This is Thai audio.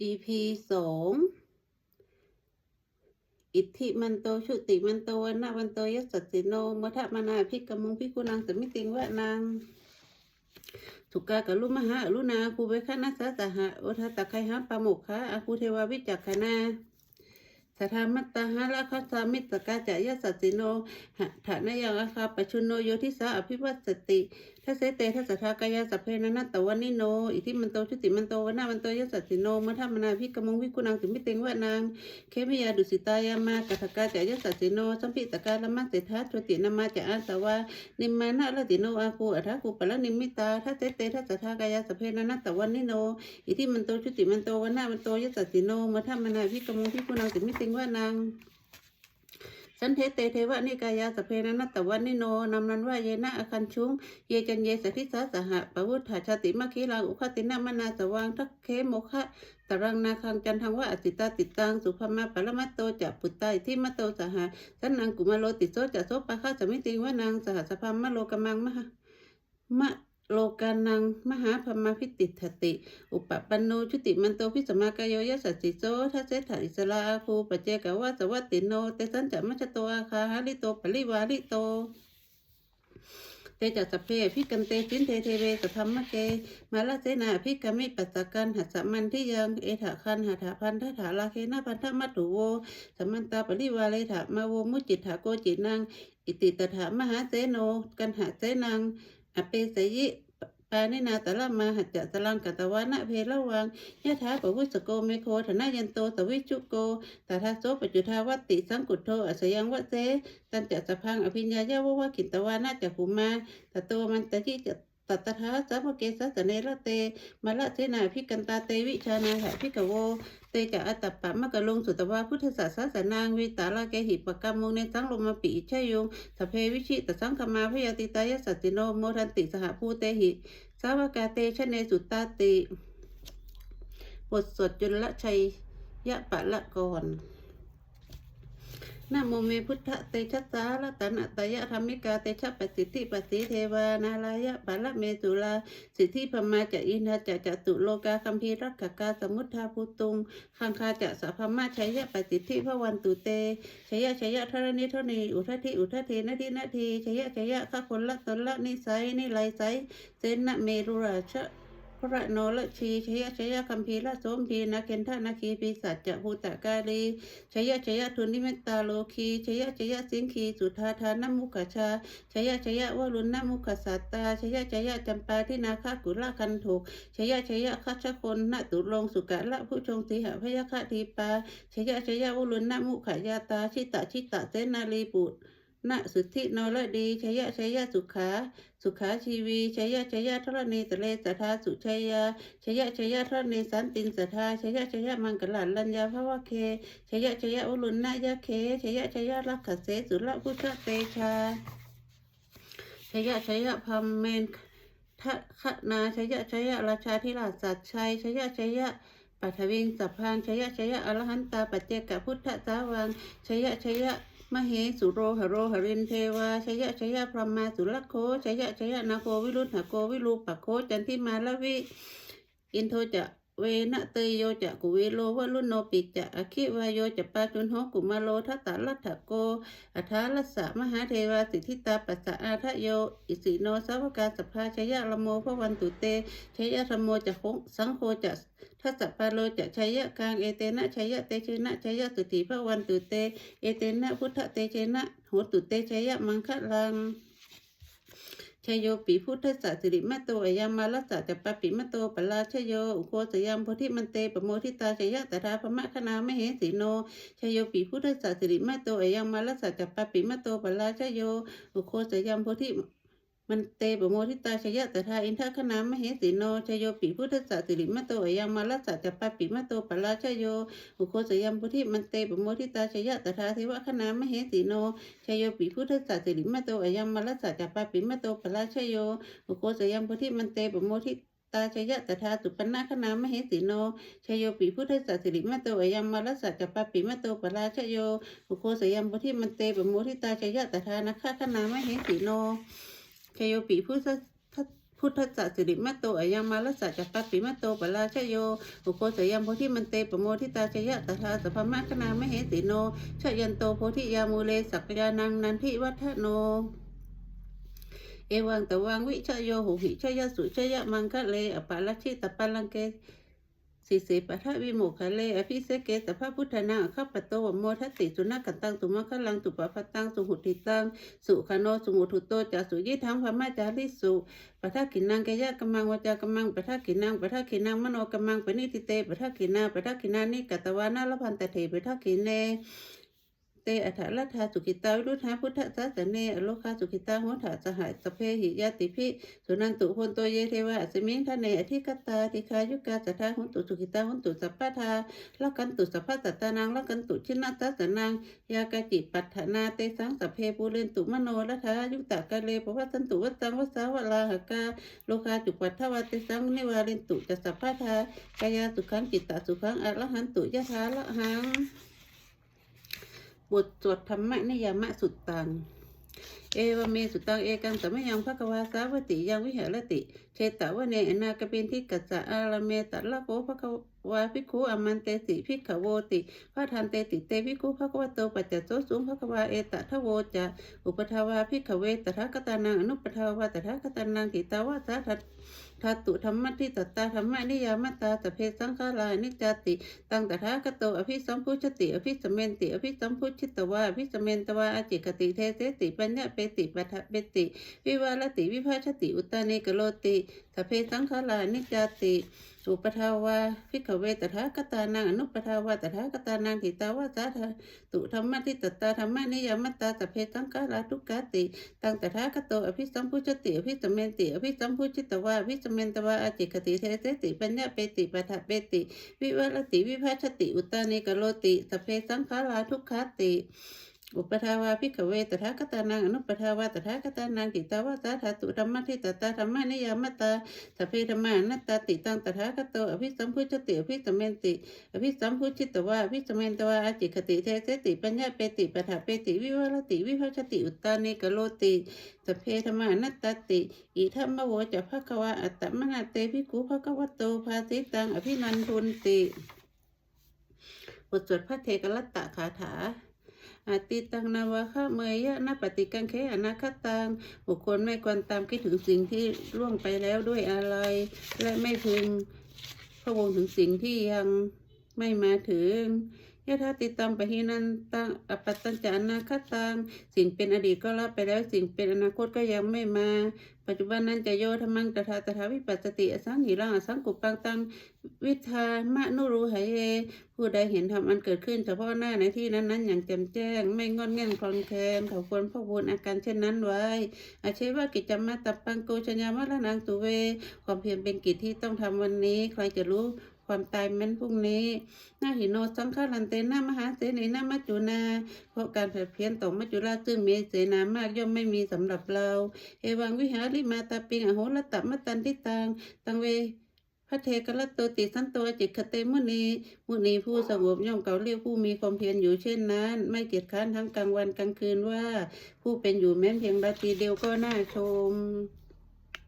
EP สองอิทธิมันโตชุติมันโตวันนาวันโตยสสสิโนมัทมานาพิกมุงพิกุนังสมิติงวะนางสุกากับลุมหาอรุณาคูเบคะนัสสะสหะโอทาตะไคหะปะโมกคะอาคูเทวาวิจักขณาสถามัตตาหะละคัสสามิตตกาจายสสสิโนหะฐานะยังอาคาปชุนโนโยทิสาอภิวัตสติ ทัสเสเตทัสสะทากายาสัพเพนันตตวันนิโน อิทิมันโตชุติมันโตวันนามันโตยสสสิโนมัทมนาพิกมงวิกุนังสิมิเตงวะนางเคมิยาดุสิตายามากัทกาจายสัสสิโนสัมปิตกาลมัสเตทัสชตินามาจาอาสวานิมานะละติโนอาคูอัฏฐกุปะละนิมิตาทัสเสเตทัสสะทากายาสัพเพนันตตวันนิโน อิทิมันโตชุติมันโตวันนามันโตยสัสสิโนมัทมนาพิกมงวิกุนังสิมิเตงวะนาง สันเทเตเทวะนิกายาสเพนะนัตตวันนิโนนำนันว่าเยนะอคันชุง เยจันเยสทิสาสหะปวุฒาชาติมะคีลังอุคตินามนาสวังทักเคโมคะตรังนาคังจันทังว่าอติตาติตังสุภมาปรมัตโตจะปุตไตาอิทิมโตสหะสันนังกุมาโลติโสจะโสปะคะสมิติงว่านางสหสภามะโลกมังมหมะ โลกานัง มหาพมาพิติทติ อุปปันโนชุติมันโตพิสมากายโยยสัสสิโซทัสเสถาอิสลาอาคูปเจกวาสวัตติโนเตสันจะมัชโตอาคาหาลิโตปริวาลิโตเตจัสสเพพิกันเตสินเทเทเวสธรรมะเก มาลเสนาพิกามิปัสสกันหัสสมันที่ยังเอถาคันหัตถพันทถาลาเคนะพันธมัตถุโวสมมันตาปริวาเลถามาโวมุจิตถาโกจินัง อิติตถามหาเสโน กันหาเสนัง อเปสยิปานินาตละมาหัจจะสลังกัตวานะเพละวังยะถาปวุสโกเมโคธนายันโตสวิชุโกตถาโสปจุทาวัตติสังกุโทอัสยังวะเสตันจะสะพังอภิญญายาวะวะกิตวานาจะขุมาตโตมันตะจิจะ ตัตถาสัมเกสัสเนระเตมาละเสนาพิกันตาเตวิชานาหะพิกโว เตจะอัตตปะมะกะลงสุตวาพุทธศาสสนางวิตาลาเกหิปกรรมมุงในสังลมปิชยงสเพวิชิตสังคมาพยาติตายสัตติโนโมทันติสหภูเตหิสาวกาเตชะเนสุตตาติบทสวดจุลชัยยะปะละก่อ นะโมเมพุทธเตชะสาลตันอัตยะธรรมิกาเตชะปสิทธิปสิเทวานาลายะปะละเมตุลา สิทธิพมาจะอินทาจะจตุโลกาคัมภีรักขกาสมุทธาภูตุงคังคาจะสัพพมาชัยยะปสิทธิพระวันตุเตชัยยะชัยยะทรณิทนีอุทธิอุทธินาทีนาทีชัยยะชัยยะข้าคนละตนละนิสัยนิไลไสเซนนะเมรุราชะ พระโนละชีชยชยคัมภีละโสมพีนาเคนทานาคีปีสัจจะภูตกาลีชยชยทุนิเมตตาโลคีชยชยสิงคีสุธาทานามุขชาชยชยวรุณนามุขสัตตาชยชยจำปาทินาคากุลคันถูกชยชยคัชคนนตุลงสุกะละผู้ชงสีหพยคทีปาชยชยวรุณนามุขยาตาชิตะชิตะเสนาลีปุต ณสุทธินรดีชยะชยะสุขา สุขาชีวีชยะชยะทรณีตะเลสทาสุชยาชยะชยะทรณีสันตินสทาชยะชยะมังกลันลัญญาภวะเคชยะชยะอุลุนนายะเคชยะชยะรักขเสสุรพุทธเตชาชยะชยะพัมเมนทะขนาชยะชยะราชาธิราชสัจชัยชยชยปัทวิงสัพพังชยะชยะอรหันตาปัจเจกพุทธสาวังชยะชยะ มเหสุโรหโรหรินเทวาชยะชยะพรหมาสุรโคชยะชยะนาโควิรุณหโกวิรูปะโคจันทิมาลวิ อินโทจะเวนะเตยโยจะกุเวโลวลุนโนปิจะอคิวายโยจะปาจุนโหกุมาโลทัตตาลัตถโกอัฏฐาลัสสะมหาเทวาสิทธิตาปัสสะอาทะโย อิสิโนสาวกาสภาชยะละโมพระวันตุเตชยะธรรมโมจะคงสังโฆจะ ทัสสะปาโลจะชัยยะกางเอเตนะชัยยะเตชนะชัยยะสุติพระวันตุเต เอเตนะพุทธเตเชนะโหตุเตชยะมังคะลังชโยปีพุทธศาสิริมะโตอายามาลัสสะจะปะปิมะโตปลาชยโยอุโคสยามโพธิมันเตปะโมทิตาชยะตถาพมะคณามเหสีโนชโยปีพุทธศาสิริมะโตอายามาลัสสะจะปะปิมะโตปลาชยโยอุโคสยามโพธิ มันเตปะโมทิตาชยะตถาอินทคณามเหสีโนชยโยปีพุทธศาสิริมะโตอายามาลัสสะจะปะปิมะโตปลาชยโยอุโคสยามโพธิมันเตปะโมทิตาชยะตถาเทวคณามเหสีโนชยโยปีพุทธศาสิริมะโตยัมมาลัสสะจัปปาปิมะโตปลาชโยอุโกสยัมพุทธิมันเตปโมทิตาชยะตถาสุปนาคณามเหสีโนชยโยปีพุทธศาสิริมะโตยัมมาลัสสะจัปปาปิมะโตปลาชโยอุโกสยัมพุทธิมันเตปโมทิตาชยะตถานาคคณามเหสีโน ชโยปีพุทธพุทธจัสิริมัตโตอายังมาลสัจจปปิมัตโตปราชโยอุโคสยามโพธิมันเตปโมทิตาชยะตถาสพมะคณามเหติโนชยันโตโพธิยามูเลสักยานังนันทิวัฒโนเอวังตวังวิชโยหุหิชยสุชยะมังคะเลอปาลชิตปัลลังเก สิสิปะทะวิโมคะเลอภิเสเกตพระพุทธนาข้าปโตวโมทัสติสุนักันตังสุมาขลังสุปปตังสุหุติตังสุขโนสุมุทุโตจาสุยิทังพมาจาริสุปะทะกินังกยะกมังวจากมังปะทะกินังปะทะกินังมโนกมังปณิติเตปะทะกินาปะทะกินานิกัตวานาลพันตเถปะทะกิเน เตอัฏฐรัตถาสุขิตาวิรุธาพุทธศาสเนอโลคาสุขิตาโหถาสหายสพเพหิยาติพิสุนันตุพนโตเยเทวะสมิงทะเนอธิกตาติคายุกาสัทธาหุนตุสุขิตาหุนตุสัพพทาละกันตุสัพพะสัตตานังละกันตุชินาตัสนังยากาจิปัฏฐานาเตสังสัพเพปูเรนตุมโนรัฐายุตตะกะเลปวัตันตุวัตังวัสาวลาหกาโลคาจุปัฏฐวะเตสังนิวาเรนตุจัสสัพพทากายาสุขังจิตตสุขังอรหันตุยะถาละหัง บทสวดธรรมะนิยามะสุดตัง เอวเมสุตังเอกังสมยังภควาสาวติยังวิหารติเชตะวเนอนาคปินทิกัสสะอาลเมตะละโกภควาภิกขุอมันเตสิภิกขโวติพระทันเตติเตภิกขุภควโตปัจจโสสุงภควาเอตะทโวจะอุปทาวาภิกขเวตถาคตานังอนุปทาวาตถาคตานังทิตาวาสาทั ตทัตตุธรรมะที่ตตาธรรมะนิยามตาตเพสังฆารานิจติ ตังตถาคโตอภิสัมพุชติอภิสเมนติอภิสัมพุชิตวาอภิสเมนตวาอาจิกติเทเสติปัญญาเปติปัฏฐเปติ วิวาลติวิภาชติอุตตานิกโลติสพเพสังขารานิจจติ อุปทาวาภิกเวตถาคตานังอนุปทาวาตถาคตานังทิตาวาสาธาตุธรรมะทิตตาธรรมะนิยามตาสพเพสังขาราทุกขติตังตถาคโตอภิสัมพุชติอภิสมเมนติอภิสัมพุชิตวาอภิสมเมนตวาอจิกติเทเสติปัญญาเปติปัฏฐเปติ วิวัลติวิภาชติอุตตานิกโลติสพเพสังขาราทุกขติ อุปทาวาพิกเวตถาคตานังอนุปทาวาตถาคตานังติตาวาสาธาตุธรรมะทิตตาธรรมะนิยามตาสพเพธรรมานัตตาติตังตถาคตโตอภิสัมพุชติอภิสมเมนติอภิสัมพุชิตวาอภิสมเมนตวาอาจิคติเทเสติปัญญาเปติปะถาเปติวิวัลติวิภาชติอุตตานิกโลติสพเพธรรมานัตตาติอิธรรมโวจะภควาอัตตมนาเตภิกขุภควโตภาสิตังอภินันทุนติบทสวดพระเทกรัตตะคาถา อาติตังนาวะคะเมยยะนาปฏิกังเคอนาคตังบุคคลไม่ควรตามคิดถึงสิ่งที่ล่วงไปแล้วด้วยอะไร และไม่พึงพระวงถึงสิ่งที่ยังไม่มาถึง ยะธาติตัมปะหินันตังอปัตตัญจานาคตังสิ่งเป็นอดีตก็ละไปแล้วสิ่งเป็นอนาคตก็ยังไม่มา ปัจจุบันนั้นจะโยธรรมังตถาตถาวิปัสสติอสังหิรังอสังกุปังตังวิทามะนุรูหายเยผู้ใดเห็นธรรมอันเกิดขึ้นเฉพาะหน้าในที่นั้นนั้นอย่างแจ่มแจ้ง ไม่งอนแง่นคลอนแคลนเขาควรพะวนอาการเช่นนั้นไว้ อาเชว่ากิจจมาตับปังโกชญามะละนางตุเว ความเพียรเป็นกิจที่ต้องทำวันนี้ ใครจะรู้ ความตายแม้นพรุ่งนี้นาหิโนสังฆารันเตนามหาเสนีนามัจจุนาเพราะการเผดเพี้ยนต่อมัจจุราชซึ่งมีเสนามากย่อมไม่มีสำหรับเรา เอวังวิหาริมาตาปิงอโหรตะมตันทิตังตังเวพระเทกรัตโตติสันโตจิตคเตมุนีมุนีผู้สงบย่อมเก่าเรียกผู้มีความเพียรอยู่เช่นนั้น ไม่เกียจค้านทั้งกลางวันกลางคืนว่า ผู้เป็นอยู่แม้เพียงราตรีเดียวก็น่าชม